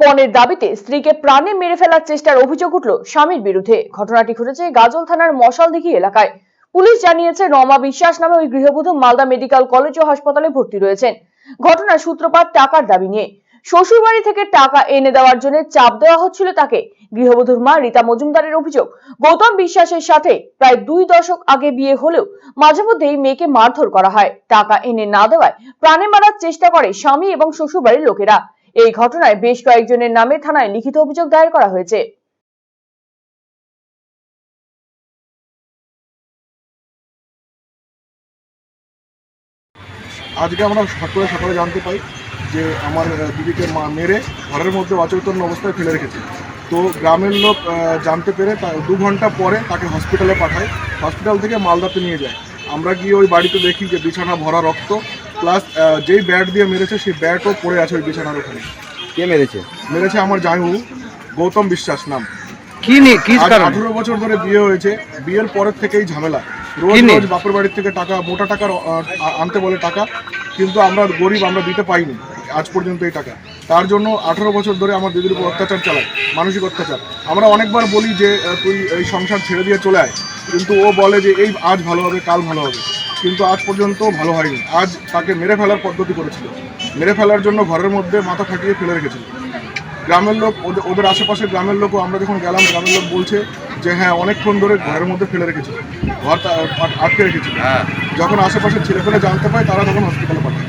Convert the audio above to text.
পণের দাবিতে স্ত্রীকে প্রাণে মেরে ফেলার চেষ্টার অভিযোগ উঠল স্বামীর বিরুদ্ধে। ঘটনাটি ঘটেছে গাজল থানার মশালদিঘি এলাকায়। পুলিশ জানিয়েছে রমা বিশ্বাস নামে ওই গৃহবধূ মালদা মেডিকেল কলেজ ও হাসপাতালে ভর্তি রয়েছেন। ঘটনার সূত্রপাত টাকার দাবি নিয়ে। শ্বশুরবাড়ি থেকে টাকা এনে দেওয়ার জন্য চাপ দেওয়া হচ্ছিল তাকে। গৃহবধূর মা রীতা মজুমদারের অভিযোগ, গৌতম বিশ্বাসের সাথে প্রায় দুই দশক আগে বিয়ে হলেও মাঝে মধ্যেই মেয়েকে মারধর করা হয়। টাকা এনে না দেওয়ায় প্রাণে মারার চেষ্টা করে স্বামী এবং শ্বশুরবাড়ির লোকেরা। এই ঘটনায় বেশ কয়েকজনের নামে থানায় লিখিত অভিযোগ দায়ের করা হয়েছে। আজকে আমরা সকালে সকালে জানতে পাই যে আমার দিদিকে মা মেরে ঘরের মধ্যে অচৈতন্য অবস্থায় ফেলে রেখেছে। তো গ্রামের লোক জানতে পেরে দু ঘণ্টা পরে তাকে হসপিটালে পাঠায়। হসপিটাল থেকে মালদাতে নিয়ে যায়। আমরা গিয়ে ওই বাড়িতে দেখি যে বিছানা ভরা রক্ত। প্লাস যেই ব্যাট দিয়ে মেরেছে সেই ব্যাটও পড়ে আছে ওই বিছানার ওখানে। কে মেরেছে? মেরেছে আমার জায়ু গৌতম বিশ্বাস নাম। কি নিয়ে কি কারণে? আঠেরো বছর ধরে বিয়ে হয়েছে বিয়ের পরের থেকেই ঝামেলা। রোজ রোজ বাপের বাড়ির থেকে টাকা মোটা টাকা আনতে বলে টাকা কিন্তু আমরা গরিব আমরা দিতে পাইনি আজ পর্যন্ত এই টাকা। তার জন্য আঠেরো বছর ধরে আমার দিদির উপর অত্যাচার চালায় মানসিক অত্যাচার। আমরা অনেকবার বলি যে তুই এই সংসার ছেড়ে দিয়ে চলে আয় কিন্তু ও বলে যে এই আজ ভালো হবে কাল ভালো হবে। কিন্তু আজ পর্যন্ত ভালো হয়নি। আজ তাকে মেরে ফেলার পদ্ধতি করেছিল। মেরে ফেলার জন্য ঘরের মধ্যে মাথা ফাটিয়ে ফেলে রেখেছিল। গ্রামের লোক ওদের ওদের আশেপাশে গ্রামের লোকও আমরা যখন গেলাম গ্রামের লোক বলছে যে হ্যাঁ অনেকক্ষণ ধরে ঘরের মধ্যে ফেলে রেখেছে। ঘর আটকে রেখেছিল যখন আশেপাশের ছেলেপেলে জানতে পায় তারা তখন হসপিটালে পাঠায়।